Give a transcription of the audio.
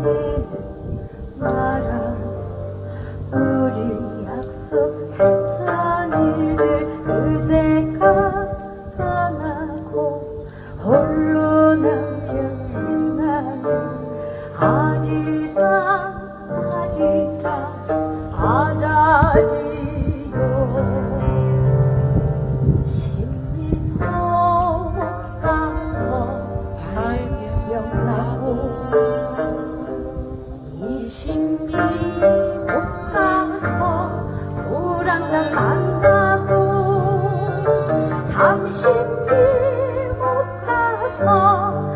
지는 우리 약속했던 일들 그대가 떠나고 홀로 남겨진 나는 아리라 아리라 아라리 이십리 못 가서 불안감 만나고 삼십리 못 가서